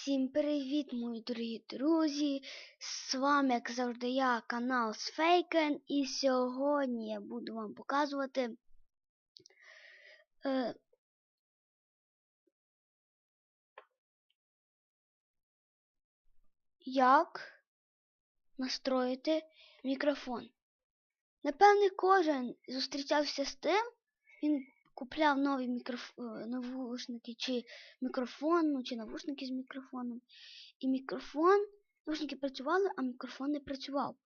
Всім привіт, мої дорогі друзі! З вами, як завжди, я, канал Сфейкен, і сьогодні я буду вам показувати е, як настроїти мікрофон. Напевне, кожен зустрічався з тим, він купляв нові мікроф... е, навушники чи мікрофон, ну, чи навушники з мікрофоном. І мікрофон, навушники працювали, а мікрофон не працював.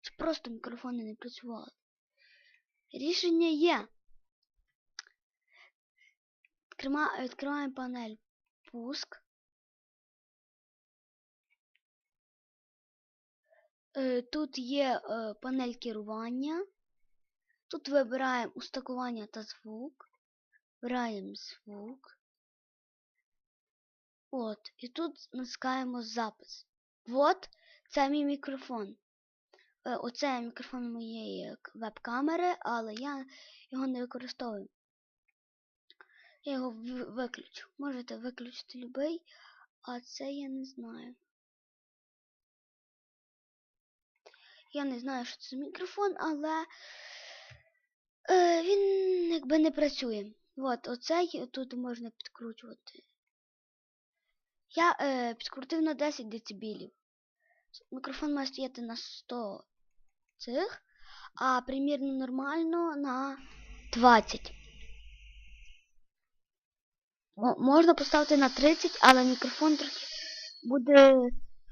Чи просто мікрофони не працювали. Рішення є. Відкриваємо панель пуск. Е, Тут є е, панель керування. Тут вибираємо устакування та звук. Вибираємо звук. От, і тут натискаємо запис. От, це мій мікрофон. Е, Оце мікрофон моєї веб-камери, але я його не використовую. Я його виключу. Можете виключити любий, а це я не знаю. Я не знаю, що це мікрофон, але е, він якби не працює. От, оцей тут можна підкручувати. Я е, підкрутив на 10 дБ. Мікрофон має стояти на 100 цих, а примірно нормально на 20. Мо- Можна поставити на 30, але мікрофон трохи буде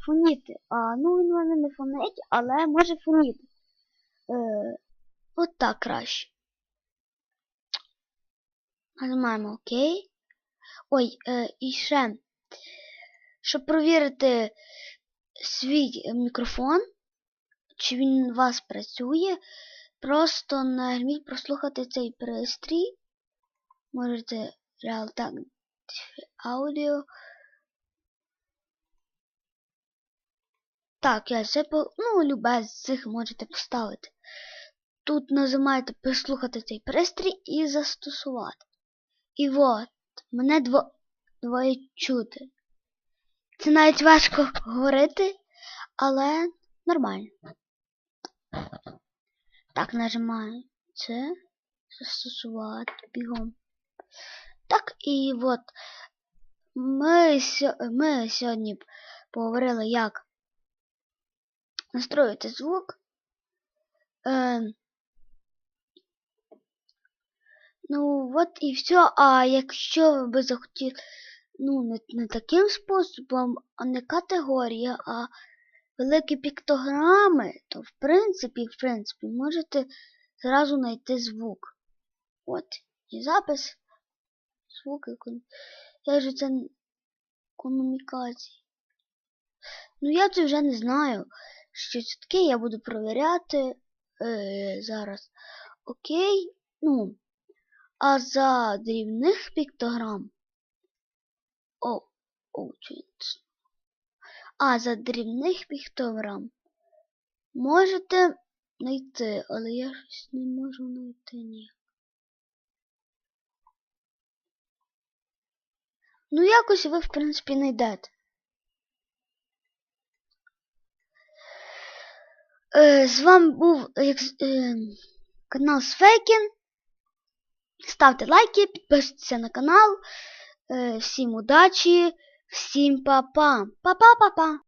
фоніти. А, ну він у мене не фонить, але може фоніти. Е, от так краще. Нажимаємо ОК. Ой, е, і ще. Щоб провірити свій мікрофон, чи він у вас працює, просто нажміть прослухати цей пристрій. Можете Realtek Audio. Так, я це ну, любе з цих можете поставити. Тут нажимаєте послухати цей пристрій і застосувати. І от, мене дво... двоє чути. Це навіть важко говорити, але нормально. Так, нажимаю це, застосувати бігом. Так, і от ми, ми сьогодні поговорили, як настроїти звук. Е... Ну, от і все. А якщо ви би захотіли, ну, не, не таким способом, а не категорія, а великі піктограми, то в принципі, в принципі, можете зразу знайти звук. От, і запис. Звук і кон... Я ж це комунікації. Ну, я це вже не знаю. Що це таке, я буду перевіряти е, зараз. Окей. Ну. А за дрібних піктограм. О, о. А за дрібних піктограм можете знайти, але я щось не можу знайти ніяк. Ну, якось ви, в принципі, знайдете. Е, з вами був е, канал Сфейкін. Ставте лайки, підписуйтесь на канал. Е, всім удачі, всім па-па. Па-па-па-па.